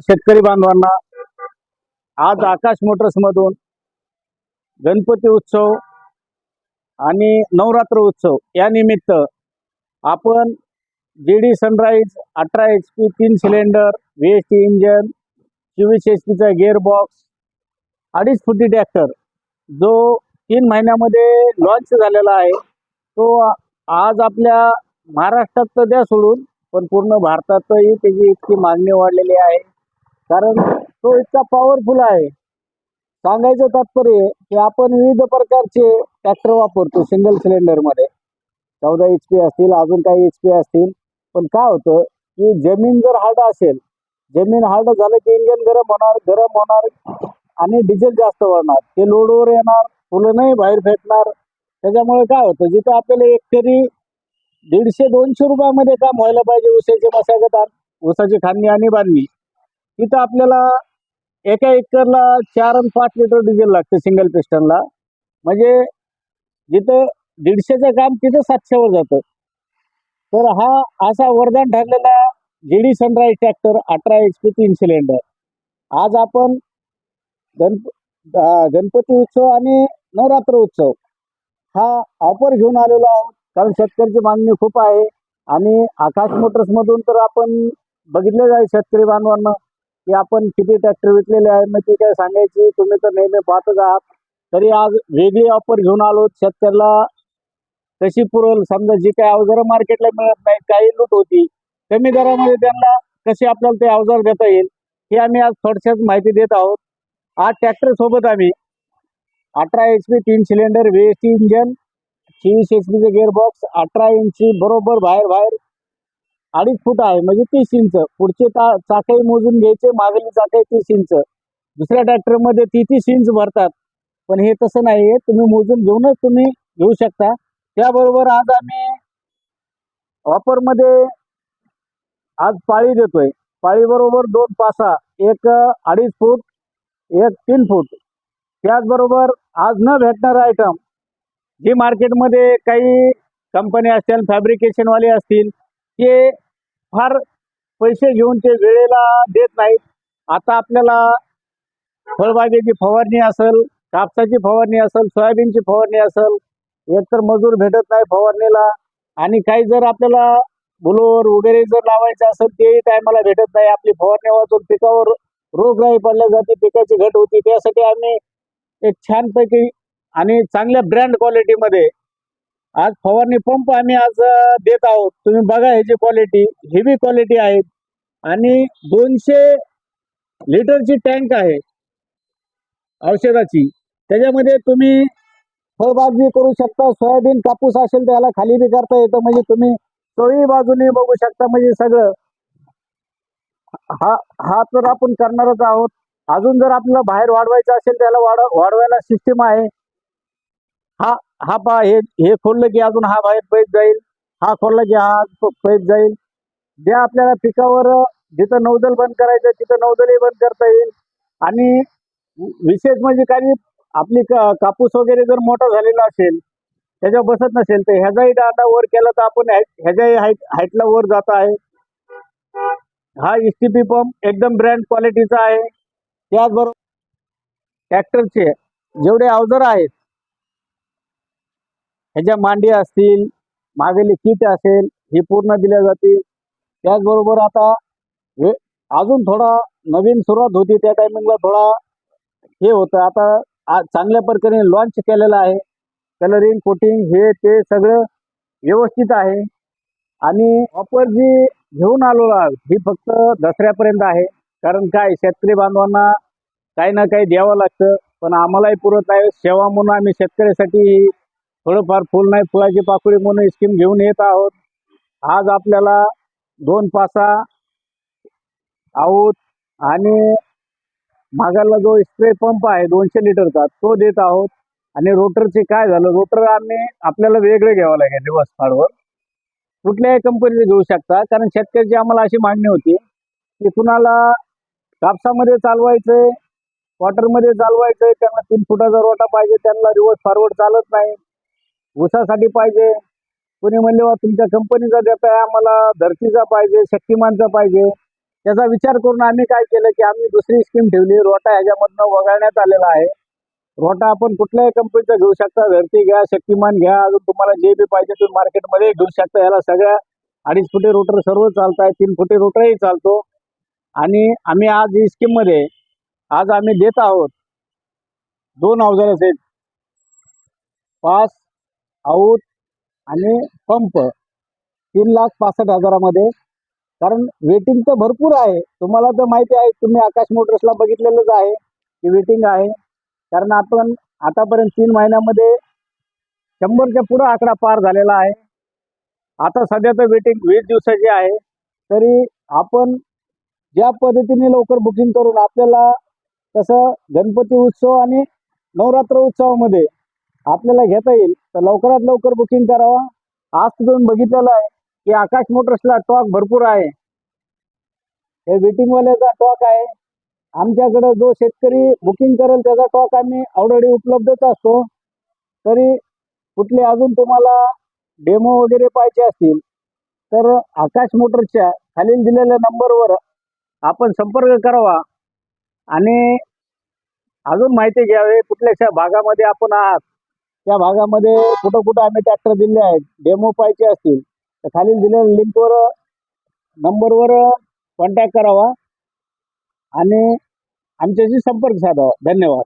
शेतकरी बांधवांना आज आकाश मोटर्स मधून गणपती उत्सव आणि नवरात्र उत्सव या निमित्त आपण जी डी सनराईज अठरा एच पी तीन cylinder V S T engine चोवीस एच पीचा गिअरबॉक्स अडीच फुटी ट्रॅक्टर जो तीन महिन्यामध्ये लॉन्च झालेला आहे तो आज आपल्या महाराष्ट्रात तर द्या सोडून पण पूर्ण भारतातही त्याची इतकी मागणी वाढलेली आहे. कारण तो इतका पॉवरफुल आहे. सांगायचं तात्पर्य की आपण विविध प्रकारचे ट्रॅक्टर वापरतो सिंगल सिलेंडरमध्ये चौदा एच पी असतील अजून काही एच पी असतील. पण काय होतं की जमीन जर हार्ड असेल जमीन हार्ड झालं की इंजिन गरम होणार गरम होणार आणि डिझेल जास्त वाढणार. ते लोडवर येणार फुलं नाही बाहेर फेटणार त्याच्यामुळे काय होतं जिथं आपल्याला एकतरी दीडशे दोनशे रुपयामध्ये काम व्हायला पाहिजे उसाचे मशागत ऊसाची खांदी आणि बांधणी. इथं आपल्याला एका एकरला चार आणि पाच लिटर डिझेल लागतं सिंगल पिस्टनला म्हणजे जिथं दीडशेचं काम तिथं सातशेवर जातं. तर हा असा वरदान ठरलेला जी डी सनराईज ट्रॅक्टर अठरा एच पी तीन सिलेंडर आज आपण गणप गणपती उत्सव आणि नवरात्र उत्सव हा ऑफर घेऊन आलेलो आहोत. कारण शेतकऱ्याची मागणी खूप आहे. आणि आकाश मोटर्समधून तर आपण बघितलेलं आहे शेतकरी बांधवांना. की आपण किती ट्रॅक्टर विकलेले आहे मग ती काय सांगायची तुम्ही तर नेहमी पाहतच आहात. तरी आज वेगळी ऑफर घेऊन आलो शेतकऱ्याला कशी पुरल? समजा जी काही अवजारं मार्केटला मिळत नाही काही लूट होती कमी दरामध्ये त्यांना कशी आपल्याला ते अवजार देता येईल? हे आम्ही आज थोडक्यात माहिती देत आहोत. आज ट्रॅक्टर सोबत आम्ही अठरा एच पी तीन cylinder V S T engine चोवीस एच पीचे गिअरबॉक्स अठरा इंची बरोबर बाहेर बाहेर अडीच फूट आहे म्हणजे तीस इंच. पुढचे ता चाकई मोजून घ्यायचे मागली चाकही तीस इंच. दुसऱ्या ट्रॅक्टरमध्ये ती तीस इंच भरतात. पण हे तसं नाही आहे. तुम्ही मोजून घेऊनच तुम्ही घेऊ शकता. त्याबरोबर आज आम्ही ऑफरमध्ये आज पाळी देतोय. पाळीबरोबर दोन पासा एक अडीच फूट एक तीन फूट. त्याचबरोबर आज न भेटणारं आयटम जी मार्केटमध्ये काही कंपनी असतील फॅब्रिकेशनवाले असतील ते फार पैसे घेऊन ते वेळेला देत नाहीत. आता आपल्याला फळबागेची फवारणी असेल कापसाची फवारणी असेल सोयाबीनची फवारणी असेल एकतर मजूर भेटत नाही फवारणीला आणि काही जर आपल्याला बुलोवर वगैरे जर लावायचं असेल ते टायमाला भेटत नाही. आपली फवारणी वाचून पिकावर रोगराई पडल्या जाते पिकाची घट होती. त्यासाठी आम्ही एक छानपैकी आणि चांगल्या ब्रँड क्वालिटीमध्ये आज फवारणी पंप आम्ही आज देत आहोत. तुम्ही बघा ह्याची क्वालिटी हेवी क्वालिटी आहे आणि दोनशे लिटरची टँक आहे औषधाची. त्याच्यामध्ये तुम्ही फळबाग बी करू शकता. सोयाबीन कापूस असेल तर याला खाली बी करता येतं. म्हणजे तुम्ही चोळी बाजूने बघू शकता. म्हणजे सगळं हा हा तर आपण करणारच आहोत. अजून जर आपल्याला बाहेर वाढवायचं असेल त्याला वाढ वाढवायला सिस्टीम आहे. हा हा पा हे हे खोललं की अजून हा बाहेर पैत जाईल हा खोलला की हा पैत जाईल. ज्या आपल्याला पिकावर जिथं नौदल बंद करायचं तिथं नौदलही बंद करता येईल. आणि विशेष म्हणजे काही आपली का- कापूस वगैरे जर मोठा झालेला असेल त्याच्यावर बसत नसेल तर ह्याचाही डाटा वर केला तर आपण ह्याच्याही हाईट हाईटला वर जात आहे. हा इस्टीपी पंप एकदम ब्रँड क्वालिटीचा आहे. त्याचबरोबर ट्रॅक्टरचे जेवढे अवजार आहेत ह्याच्या मांडी असतील मागेली किट असेल हे पूर्ण दिल्या जाते त्याचबरोबर आता वे अजून थोडा नवीन सुरुवात होती त्या टायमिंगला थोडा हे होतं. आता चांगल्या प्रकारे लॉन्च केलेलं आहे. कलरिंग कोटिंग हे ते सगळं व्यवस्थित आहे. आणि ऑफर जी घेऊन आलो ही फक्त दसऱ्यापर्यंत आहे. कारण काय शेतकरी बांधवांना काही ना काही द्यावं लागतं. पण आम्हालाही पुरत नाही सेवा म्हणून आम्ही शेतकऱ्यासाठी थोडंफार फुल नाही फुलाची पाकळी म्हणून स्कीम घेऊन येत आहोत. आज आपल्याला दोन पासा आऊत आणि मागाला जो स्प्रे पंप आहे दोनशे लिटरचा तो देत आहोत. आणि रोटरचे काय झालं रोटर आम्ही आपल्याला वेगळे घ्यावं लागेल दिवस फाडवर कुठल्याही कंपनीचे घेऊ शकता कारण शेतकऱ्याची आम्हाला अशी मागणी होती की कुणाला कापसामध्ये चालवायचंय वॉटरमध्ये चालवायचंय त्यांना तीन फुटाचा रोटा पाहिजे त्यांना रिवर्स फॉरवर्ड चालत नाही. ऊसासाठी पाहिजे. कोणी म्हणले बा तुमच्या कंपनीचा देताय आम्हाला धरतीचा पाहिजे शक्तिमानचा पाहिजे. त्याचा विचार करून आम्ही काय केलं की आम्ही दुसरी स्कीम ठेवली. रोटा ह्याच्यामधनं वगळण्यात आलेला आहे. रोटा आपण कुठल्याही कंपनीचा घेऊ शकता. धरती घ्या शक्तिमान घ्या. अजून तुम्हाला जे बी पाहिजे तुम्ही मार्केटमध्ये घेऊ शकता. याला सगळ्या अडीच फुटे रोटर सर्व चालत आहे तीन फुटे रोटरही चालतो. आणि आम्ही आज ही स्कीममध्ये आज आम्ही देत आहोत दोन अवजार आहेत पास आऊट आणि पंप तीन लाख पासष्ट हजारामध्ये. कारण वेटिंग तर भरपूर आहे. तुम्हाला तर माहिती आहे तुम्ही आकाश मोटर्सला बघितलेलंच आहे की वेटिंग आहे. कारण आपण आतापर्यंत तीन महिन्यामध्ये शंभरच्या पुढं आकडा पार झालेला आहे. आता सध्या तर वेटिंग वीस दिवसाची आहे. तरी आपण ज्या पद्धतीने लवकर बुकिंग करून आपल्याला तसं गणपती उत्सव आणि नवरात्र उत्सवामध्ये आपल्याला घेता येईल. तर लवकरात लवकर बुकिंग करावा. आज तुम्ही बघितलेलं आहे की आकाश मोटर्सला टॉक भरपूर आहे. हे वेटिंगवाल्याचा टॉक आहे. आमच्याकडं जो शेतकरी बुकिंग करेल त्याचा टॉक आम्ही ऑलरेडी उपलब्धच असतो. तरी कुठले अजून तुम्हाला डेमो वगैरे पाहिजे असतील तर आकाश मोटर्सच्या खालील दिलेल्या नंबरवर आपण संपर्क करावा आणि अजून माहिती घ्यावी. कुठल्याशा भागामध्ये आपण आहात? त्या भागामध्ये कुठं कुठं आम्ही ट्रॅक्टर दिले आहेत. डेमो पाहिजे असतील तर खालील दिलेल्या लिंकवर नंबरवर कॉन्टॅक्ट करावा आणि आमच्याशी संपर्क साधावा. धन्यवाद.